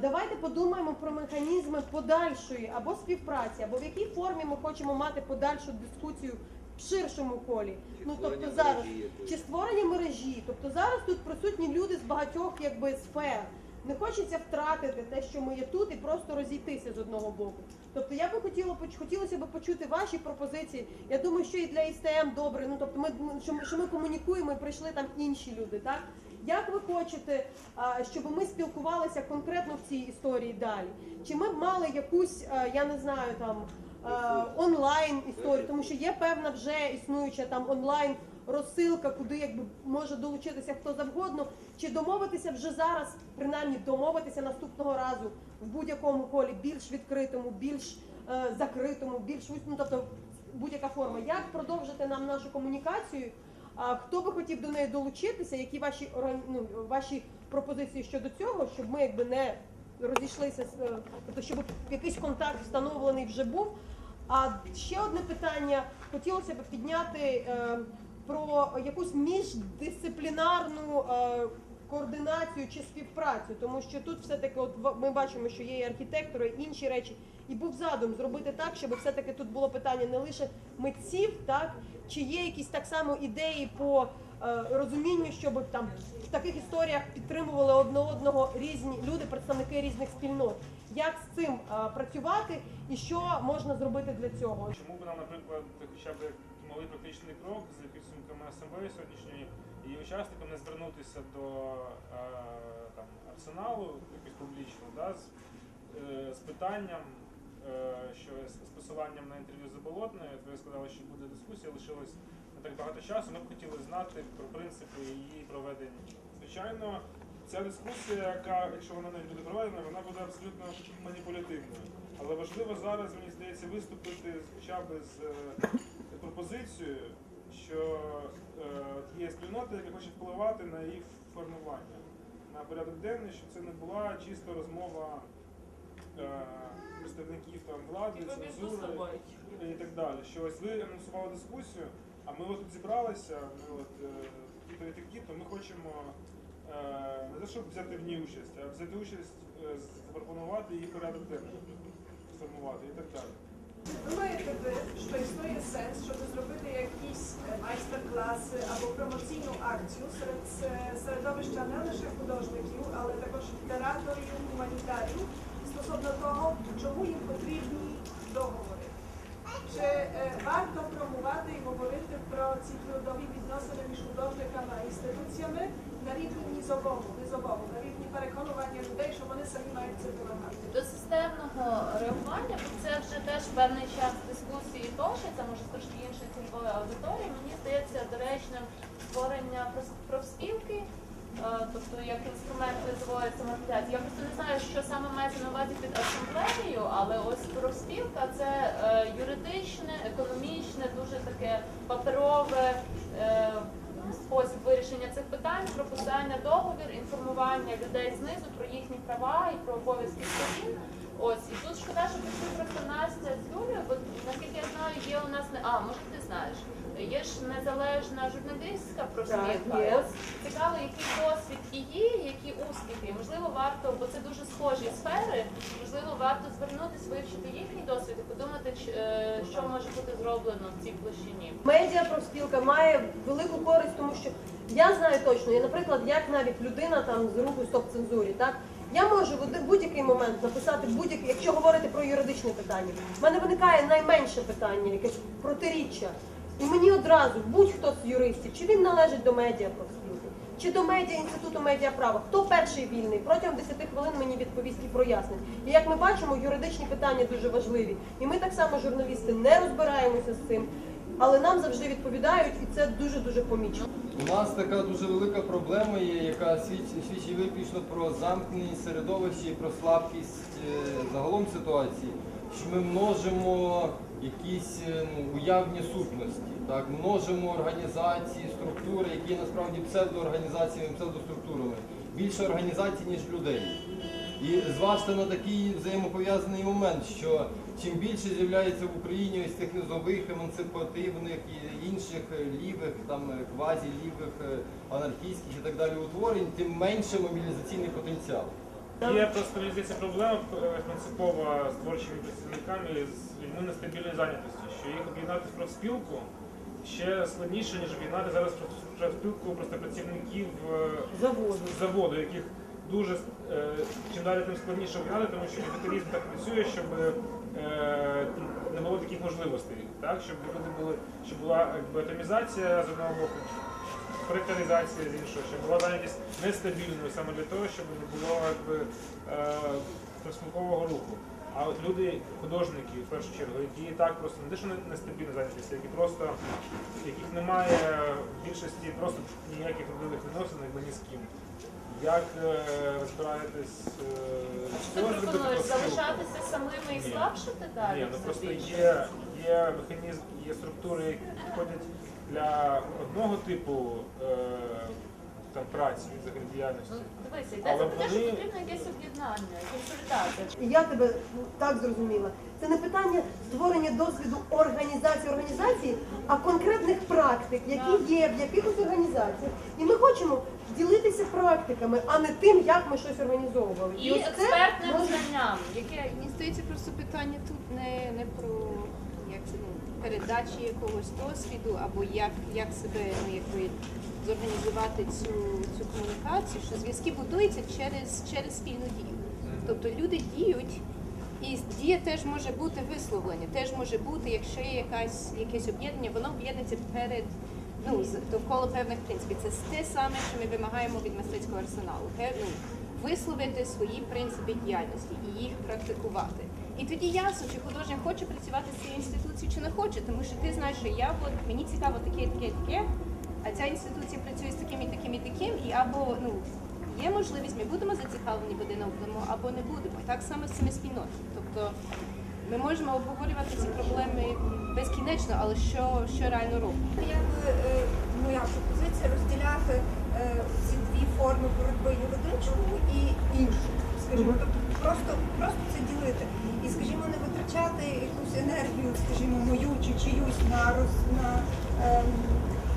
Давайте подумаємо про механізми подальшої або співпраці, або в якій формі ми хочемо мати подальшу дискусію в ширшому колі. Чи Ну тобто зараз мережі чи створення мережі, тобто зараз тут присутні люди з багатьох якби сфер. Не хочеться втратити те, що ми є тут, і просто розійтися з одного боку. Тобто я би хотіла хотілося б почути ваші пропозиції. Я думаю, що і для ІСТМ добре. Ну тобто, ми що ми, що ми комунікуємо, і прийшли там інші люди. Так як ви хочете, щоб ми спілкувалися конкретно в цій історії далі? Чи ми б мали якусь, я не знаю, там онлайн історію, тому що є певна вже існуюча там онлайн розсилка, куди якби може долучитися хто завгодно, чи домовитися вже зараз, принаймні домовитися наступного разу в будь-якому колі, більш відкритому, більш е, закритому, більш ну, тобто будь-яка форма. Як продовжити нам нашу комунікацію? А хто би хотів до неї долучитися? Які ваші ну, ваші пропозиції щодо цього, щоб ми якби не розійшлися, е, тобто щоб якийсь контакт встановлений вже був. А ще одне питання хотілося б підняти е, про якусь міждисциплінарну е, координацію чи співпрацю, тому що тут все-таки от ми бачимо, що є і архітектори, і інші речі, і був задум зробити так, щоб все-таки тут було питання не лише митців, так чи є якісь так само ідеї по е, розумінню, щоб там в таких історіях підтримували одне одного різні люди, представники різних спільнот. Як з цим е, працювати і що можна зробити для цього? Чому б нам, наприклад, хоча б малий практичний крок з підсумками асамблеї сьогоднішньої і учасникам не звернутися до е, там, арсеналу якось публічно, да, з, е, з питанням, е, що з, посиланням на інтерв'ю з Заболотною, ви сказали, що буде дискусія, лишилось не так багато часу. Ми б хотіли знати про принципи її проведення. Звичайно, ця дискусія, яка, якщо вона не буде проведена, вона буде абсолютно маніпулятивною. Але важливо зараз, мені здається, виступити хоча б з пропозицією, що е, є спільнота, яка хоче впливати на її формування, на порядок денний, щоб це не була чисто розмова е, представників там влади, цензури і так далі. Що ось ви анонсували дискусію, а ми от тут зібралися, ми от е, такі такі, то ми хочемо е, не те, щоб взяти в ній участь, а взяти участь, е, запропонувати її порядок денний, сформувати і так далі. Думаєте ви, що існує сенс, щоб зробити якісь е, майстер-класи або промоційну акцію серед е, середовища не лише художників, але також літераторів, гуманітарів стосовно того, чому їм потрібні договори? Чи е, варто промувати і говорити про ці трудові відносини між художниками а інституціями на рівні низовому, низовому, на рівні переконування людей, що вони самі мають це вимагати? До системного реагування, бо це вже теж певний час дискусії точиться, може трошки іншої цільової аудиторії. Мені здається доречним створення профспілки, е, тобто як інструмент низової самоорганізації. Я просто не знаю, що саме мається на увазі під асамблеєю, але ось профспілка це е, юридичне, економічне, дуже таке паперове. Спосіб вирішення цих питань, прописання договір, інформування людей знизу про їхні права і про обов'язки сторін. Ось і тут шкода, що прийшли просто Настя з Юлією, бо наскільки я знаю, є у нас не а може ти знаєш. Є ж незалежна журналістська профспілка. Є. Ось цікаво, який досвід її, які успіхи. Можливо, варто, бо це дуже схожі сфери. Можливо, варто звернутися, вивчити їхній досвід і подумати, е, що може бути зроблено в цій площині. Медіа профспілка має велику користь, тому що я знаю точно, я, наприклад, як навіть людина там з руху стоп цензурі, так я можу в будь-який момент написати будь-який, якщо говорити про юридичне питання, в мене виникає найменше питання, якесь протиріччя. І мені одразу будь-хто з юристів, чи він належить до медіа профспілки, чи до медіа інституту медіаправа, хто перший вільний, протягом 10 хвилин мені відповість і прояснить. І як ми бачимо, юридичні питання дуже важливі. І ми так само, журналісти, не розбираємося з цим, але нам завжди відповідають, і це дуже дуже помічно. У нас така дуже велика проблема є, яка свідчить, виключно про замкненість середовища і про слабкість е, загалом ситуації, що ми множимо якісь е, ну, уявні сутності, так, множимо організації, структури, які насправді псевдоорганізаціями, псевдоструктурами. Більше організацій, ніж людей. І зважте на такий взаємопов'язаний момент, що чим більше з'являється в Україні ось цих низових, емансипативних і інших е, лівих, там е, квазілівих, анархістських і так далі утворень, тим менше мобілізаційний потенціал. Є просто мені здається проблема е, принципова з творчими працівниками з людьми нестабільної зайнятості, що їх об'єднати в профспілку ще складніше, ніж об'єднати зараз профспілку просто працівників е, Заводу. заводу, яких дуже е, чим далі тим складніше об'єднати, тому що капіталізм так працює, щоб не було таких можливостей, так щоб люди були, щоб була атомізація з одного боку, прекаризація з іншого, щоб була зайнятість нестабільною саме для того, щоб не було якби е, руху. А от люди, художники, в першу чергу, які і так просто не те, що не- нестабільно зайнятість, які просто яких немає в більшості просто ніяких родинних відносин, ні з ким. Як е, розбираєтесь е, Ти пропонуєш залишатися самими і слабшити далі? Ні, ну просто є, є механізм, є структури, які підходять для одного типу е, там, праці, взагалі діяльності. Ну, дивися, йдеться про те, що потрібно якесь об'єднання, консолідація. І я тебе так зрозуміла. Це не питання створення досвіду організації організації, а конкретних практик, які є в якихось організаціях. І ми хочемо ділитися практиками, а не тим, як ми щось організовували. І ось це експертним може- знанням, яке Мені здається, просто питання тут не, не про як це ну, передачі якогось досвіду або як, як себе ну, якби, зорганізувати цю, цю комунікацію, що зв'язки будуються через, через спільну дію. Тобто люди діють, і дія теж може бути висловлення, теж може бути, якщо є якась якесь об'єднання, воно об'єднується перед ну довкола певних принципів. Це те саме, що ми вимагаємо від мистецького арсеналу. Ну, висловити свої принципи діяльності і їх практикувати. І тоді ясно, чи художник хоче працювати з цією інституцією, чи не хоче, тому що ти знаєш, що я от мені цікаво таке, таке, таке, а ця інституція працює з таким і таким і таким, і або ну є можливість, ми будемо зацікавлені в один одному, або не будемо. І так само з цими спільнотами. Тобто ми можемо обговорювати ці проблеми безкінечно, але що, що реально робимо? Якби е, моя пропозиція розділяти е, ці дві форми боротьби юридичну і іншу. Скажімо, тобто просто, просто це ділити. І, скажімо, не витрачати якусь енергію, скажімо, мою чи чиюсь на роз на ем,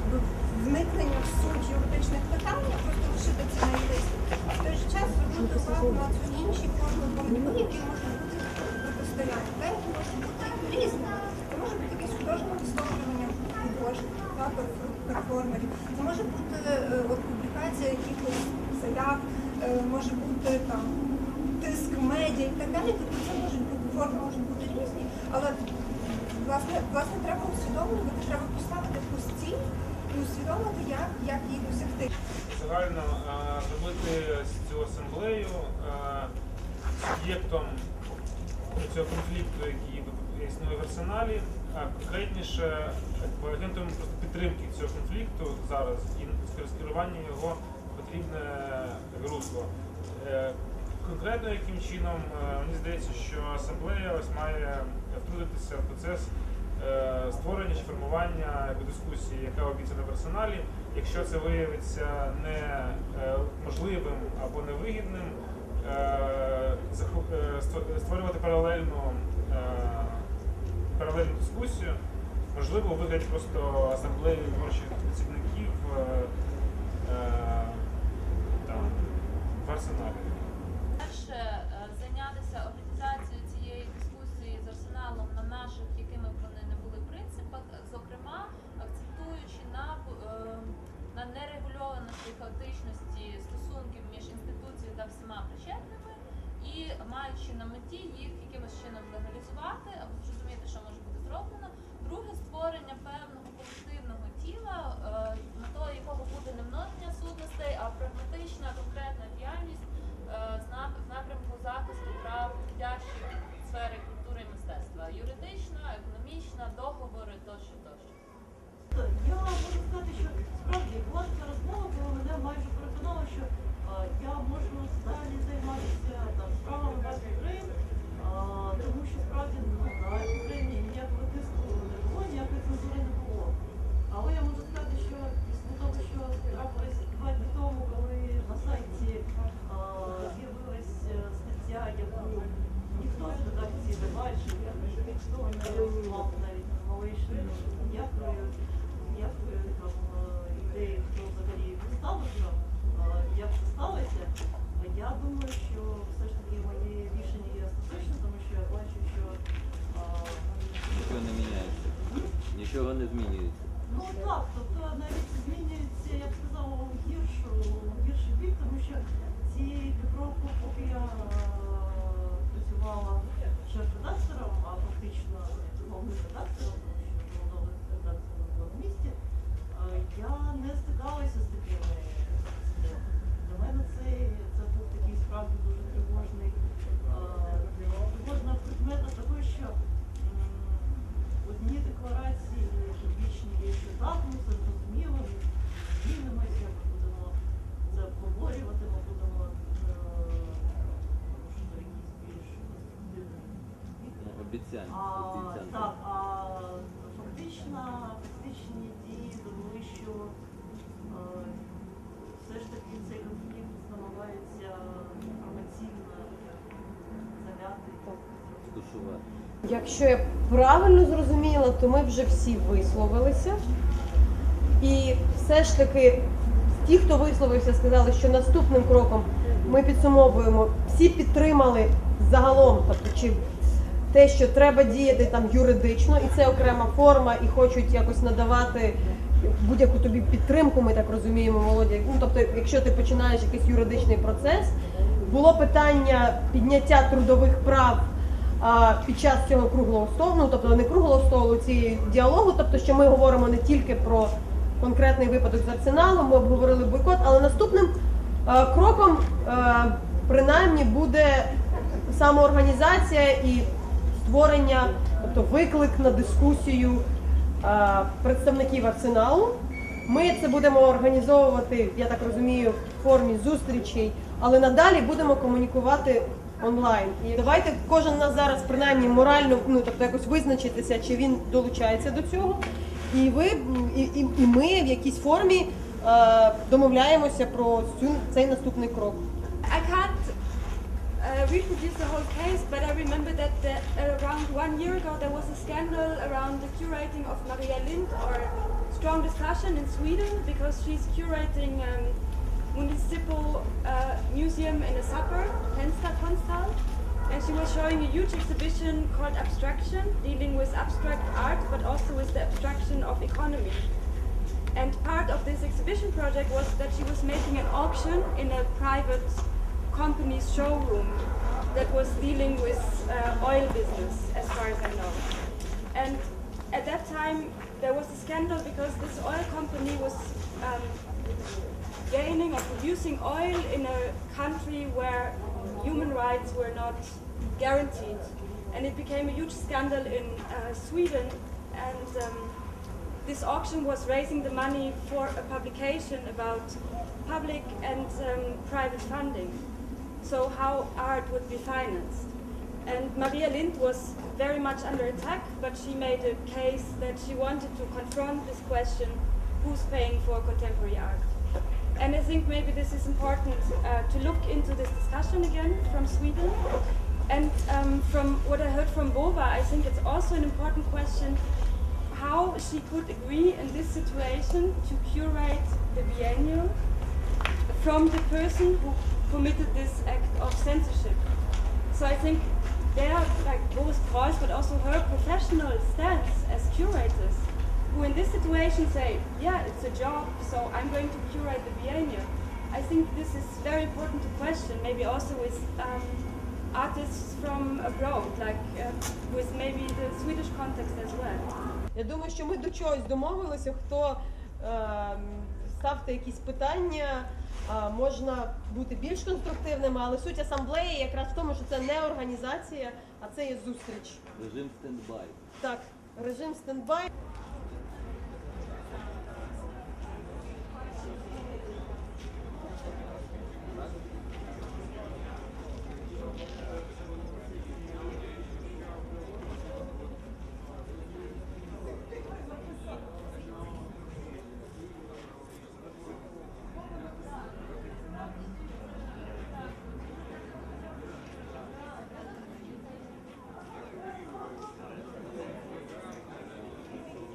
якби вникнення в суть юридичних питань, а просто лишити це на юристів. А в той же час звернути увагу на ці інші форми боротьби, які можуть бути протистояння. Деякі можуть бути різними. Це може бути якесь художнє висловлювання художників, та, перфор- перформерів. Це може бути е, от, публікація якихось заяв, е, може бути там тиск медіа і так далі. Тобто це можуть бути форми можуть бути різні, але власне, власне треба усвідомлювати, треба поставити ціль і усвідомити, як, як її досягти. Загально е, зробити цю асамблею е, суб'єктом цього конфлікту, який існує в арсеналі, а конкретніше агентом підтримки цього конфлікту зараз і скерування його потрібне русло. Е, Конкретно яким чином е, мені здається, що асамблея ось має втрутитися в процес е, створення чи формування дискусії, яка обіцяна в арсеналі. Якщо це виявиться не е, або невигідним, е, е, створювати паралельну, е, паралельну дискусію, можливо, вигляді просто асамблеї творчих працівників е, е, там, в арсеналі. Перше, е, зайнятися організацією цієї дискусії з арсеналом на наших, якими б вони не були принципах, зокрема акцентуючи на, е, на нерегульованості і хаотичності стосунків між інституцією та всіма причетними, і маючи на меті їх якимось чином легалізувати або зрозуміти, що може бути зроблено. Друге створення певного колективного тіла, е, метою якого буде не множення сутностей, а прагматична конкретна діяльність е, в напрямку захисту прав в сфері культури і мистецтва, юридична, економічна, договори тощо тощо. Я можу сказати, що справді така розмова, коли мене майже переконало, що е, я можу далі займатися справами без Крим, тому що справді на Україні ніякого тиску не було, ніякої цензури не було. Але я можу сказати, що після того, коли на сайті з'явилась е, стаття, яку ніхто з редакції не бачив, ніхто не мав навіть ніякої так, тобто навіть змінюється, я б сказала, гіршу, гірший бік, тому що ці півроку, поки я е, працювала шеф-редактором, а фактично головним редактором, тому що головного редактора не було на місці, е, я не стикалася з такими ситуаціями. Для мене це, це був такий справді дуже тривожний, е, тривожна предмета того, що одні декларації публічні що це зрозуміло, змінимося, ми будемо це обговорювати, ми будемо е, якісь більш конструктивні так, а фактично, фактичні дії довели, що е, все ж таки цей конфлікт намагається інформаційно. Стушувати. Якщо я правильно зрозуміла, то ми вже всі висловилися. І все ж таки, ті, хто висловився, сказали, що наступним кроком ми підсумовуємо, всі підтримали загалом, тобто чи те, що треба діяти там юридично, і це окрема форма, і хочуть якось надавати будь-яку тобі підтримку, ми так розуміємо, Володя. Ну тобто, якщо ти починаєш якийсь юридичний процес, було питання підняття трудових прав під час цього круглого столу, ну тобто не круглого столу, цієї діалогу, тобто, що ми говоримо не тільки про конкретний випадок з арсеналом, ми обговорили бойкот, але наступним кроком принаймні буде самоорганізація і створення, тобто виклик на дискусію представників арсеналу. Ми це будемо організовувати, я так розумію, в формі зустрічей, але надалі будемо комунікувати онлайн. І давайте кожен нас зараз принаймні морально, ну тобто якось визначитися, чи він долучається до цього. І ви і, і, і ми в якійсь формі е, домовляємося про цю цей наступний крок. I can't uh, reproduce the whole case, but I remember that the, around one year ago there was a scandal around the curating of Maria Lind, or strong discussion in Sweden because she's curating um, municipal uh, museum in a suburb, Konstal, and she was showing a huge exhibition called Abstraction, dealing with abstract art, but also with the abstraction of economy. And part of this exhibition project was that she was making an auction in a private company's showroom that was dealing with uh, oil business, as far as I know. And at that time, there was a scandal because this oil company was um, gaining or producing oil in a country where human rights were not guaranteed. And it became a huge scandal in uh, Sweden. And um, this auction was raising the money for a publication about public and um, private funding. So how art would be financed. And Maria Lind was very much under attack, but she made a case that she wanted to confront this question, who's paying for contemporary art. And I think maybe this is important uh, to look into this discussion again from Sweden. And um, from what I heard from Bova, I think it's also an important question how she could agree in this situation to curate the biennial from the person who committed this act of censorship. So I think there, like both Preuss, but also her professional stance as curators, who in this situation say, yeah, it's a job, so I'm going to curate the biennial. I think this is very important to question, maybe also with um, artists from abroad, like uh, with maybe the Swedish context as well. Я думаю, що ми до чогось домовилися. Хто е, ставте якісь питання, е, можна бути більш конструктивними, але суть асамблеї якраз в тому, що це не організація, а це є зустріч. Режим стендбай. Так, режим стендбай.